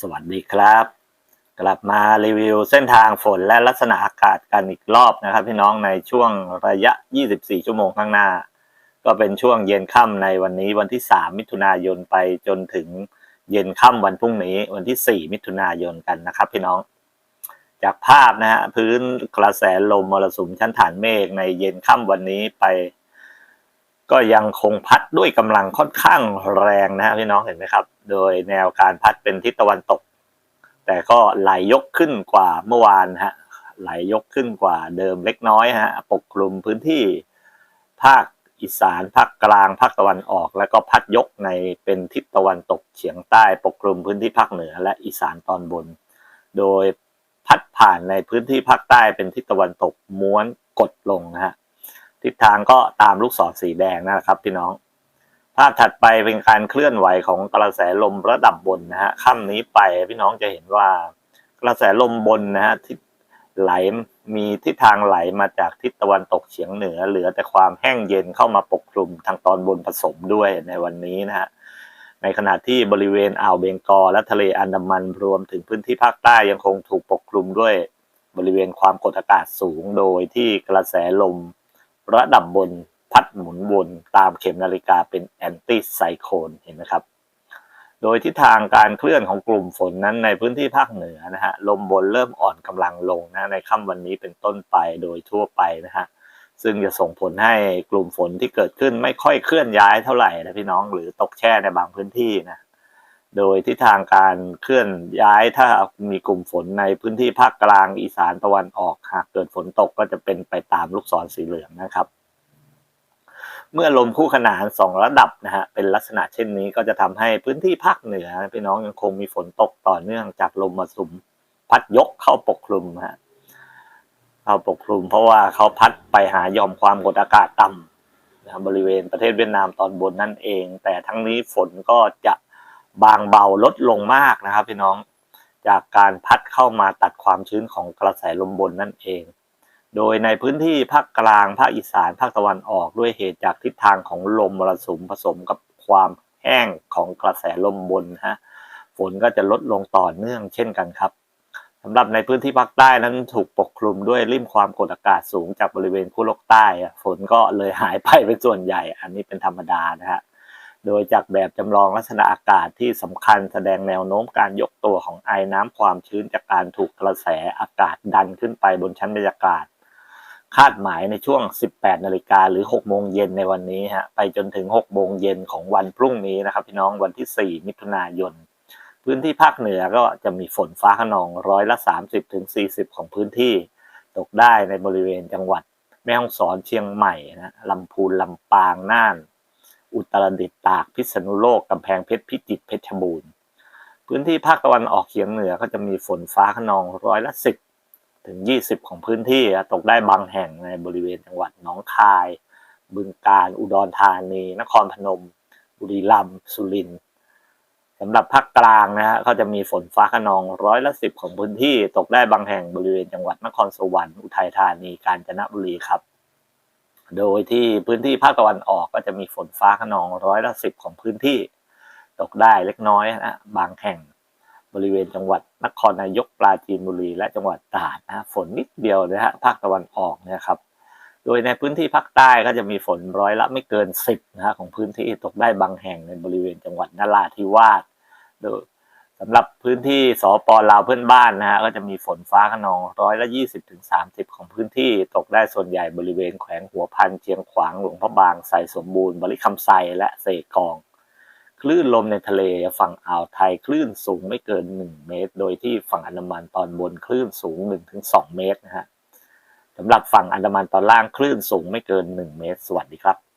สวัสดีครับ กลับมารีวิวเส้นทางฝนและลักษณะอากาศกันอีกรอบนะครับ พี่น้องในช่วงระยะ 24 ชั่วโมงข้างหน้า ก็เป็นช่วงเย็นค่ำในวันนี้วันที่ 3 มิถุนายนไปจนถึงเย็นค่ำวันพรุ่งนี้วันที่ 4 มิถุนายนกันนะครับ พี่น้อง จากภาพนะฮะพื้นกระแสลมมรสุมชั้นฐานเมฆในเย็นค่ำวันนี้ไป ก็ยังคงพัดด้วยกำลังค่อนข้างแรงนะพี่น้องเห็นไหมครับ โดยแนวการพัดเป็นทิศตะวันตก แต่ก็ไหลยกขึ้นกว่าเมื่อวานฮะไหลยกขึ้นกว่าเดิมเล็กน้อยฮะปกคลุมพื้นที่ภาคอีสานภาคกลางภาคตะวันออก แล้วก็พัดยกในเป็นทิศตะวันตกเฉียงใต้ปกคลุมพื้นที่ภาคเหนือและอีสานตอนบน โดยพัดผ่านในพื้นที่ภาคใต้เป็นทิศตะวันตกม้วนกดลงนะฮะ ทิศทางก็ตามลูกศรสีแดงนะครับพี่น้อง ภาพถัดไปเป็นการเคลื่อนไหวของกระแสลมระดับบนนะฮะค่ำนี้ไปพี่น้องจะเห็นว่ากระแสลมบนนะฮะทิศไหลมีทิศทางไหลมาจากทิศตะวันตกเฉียงเหนือ เหลือแต่ความแห้งเย็นเข้ามาปกคลุมทางตอนบนผสมด้วยในวันนี้นะฮะในขณะที่บริเวณอ่าวเบงกอลและทะเลอันดามันรวมถึงพื้นที่ภาคใต้ยังคงถูกปกคลุมด้วยบริเวณความกดอากาศสูงโดยที่กระแสลม ระดับบนพัดหมุนวนตามเข็มนาฬิกาเป็นแอนตี้ไซโคลเห็นไหมครับ โดยทิศทางการเคลื่อนของกลุ่มฝนนั้นในพื้นที่ภาคเหนือนะฮะลมบนเริ่มอ่อนกำลังลงนะในค่ำวันนี้เป็นต้นไปโดยทั่วไปนะฮะซึ่งจะส่งผลให้กลุ่มฝนที่เกิดขึ้นไม่ค่อยเคลื่อนย้ายเท่าไหร่นะพี่น้องหรือตกแช่ในบางพื้นที่นะ โดยทิศทางการเคลื่อนย้ายถ้ามีกลุ่มฝนในพื้นที่ภาคกลางอีสานตะวันออกหากเกิดฝนตกก็จะเป็นไปตามลูกศรสีเหลืองนะครับ เมื่อลมคู่ขนานสองระดับนะฮะเป็นลักษณะเช่นนี้ก็จะทำให้พื้นที่ภาคเหนือพี่น้องยังคงมีฝนตกต่อเนื่องจากลมมรสุมพัดยกเข้าปกคลุมฮะเข้าปกคลุมเพราะว่าเขาพัดไปหายอมความกดอากาศต่ำนะบริเวณประเทศเวียดนามตอนบนนั่นเอง แต่ทั้งนี้ฝนก็จะ บางเบาลดลงมากนะครับพี่น้องจากการพัดเข้ามาตัดความชื้นของกระแสลมบนนั่นเอง โดยในพื้นที่ภาคกลางภาคอีสานภาคตะวันออกด้วยเหตุจากทิศทางของลมมรสุมผสมกับความแห้งของกระแสลมบนฮะฝนก็จะลดลงต่อเนื่องเช่นกันครับสำหรับในพื้นที่ภาคใต้นั้นถูกปกคลุมด้วยริมความกดอากาศสูงจากบริเวณขั้วโลกใต้ ฝนก็เลยหายไปเป็นส่วนใหญ่ อันนี้เป็นธรรมดานะฮะ โดยจากแบบจำลองลักษณะอากาศที่สำคัญแสดงแนวโน้มการยกตัวของไอน้ำความชื้นจากการถูกกระแสอากาศดันขึ้นไปบนชั้นบรรยากาศ คาดหมายในช่วง 18 นาฬิกาหรือ 6 โมงเย็นในวันนี้ฮะไปจนถึง 6 โมงเย็นของวันพรุ่งนี้นะครับพี่น้องวันที่ 4 มิถุนายน พื้นที่ภาคเหนือก็จะมีฝนฟ้าขนองร้อยละ 30ถึง40 ของพื้นที่ ตกได้ในบริเวณจังหวัด แม่ฮ่องสอนเชียงใหม่นะลำพูนลำปางน่าน อุตรดิตถ์ตากพิษณุโลกกำแพงเพชรพิจิตรเพชรบูรณ์พื้นที่ภาคตะวันออกเฉียงเหนือก็จะมีฝนฟ้าขนองร้อยละสิบถึงยี่สิบของพื้นที่ตกได้บางแห่งในบริเวณจังหวัดหนองคาย บึงกาฬอุดรธานี นครพนม บุรีรัมย์สุรินทร์สำหรับภาคกลางนะฮะก็จะมีฝนฟ้าขนองร้อยละสิบของพื้นที่ตกได้บางแห่งบริเวณจังหวัดนครสวรรค์อุทัยธานีกาญจนบุรีครับ โดยที่พื้นที่ภาคตะวันออกก็จะมีฝนฟ้าขนองร้อยละสิบของพื้นที่ ตกได้เล็กน้อยนะบางแห่งบริเวณจังหวัดนครนายกปราจีนบุรี และจังหวัดตราดนะฝนนิดเดียวนะฮะภาคตะวันออกนะครับ โดยในพื้นที่ภาคใต้ก็จะมีฝนร้อยละไม่เกินสิบนะฮะของพื้นที่ตกได้บางแห่งในบริเวณจังหวัดนราธิวาสโดย สำหรับพื้นที่สปลาวเพื่อนบ้านนะฮะก็จะมีฝนฟ้าขนองร้อยละยี่สิบถึงสามสิบของพื้นที่ตกได้ส่วนใหญ่บริเวณแขวงหัวพันเชียงขวางหลวงพระบางไสสมบูรณ์บริคำไซและเสกอง คลื่นลมในทะเลฝั่งอ่าวไทยคลื่นสูงไม่เกิน 1 เมตร โดยที่ฝั่งอันดามันตอนบนคลื่นสูง 1-2 เมตรนะฮะสำหรับฝั่งอันดามันตอนล่างคลื่นสูงไม่เกิน 1 เมตร สวัสดีครับ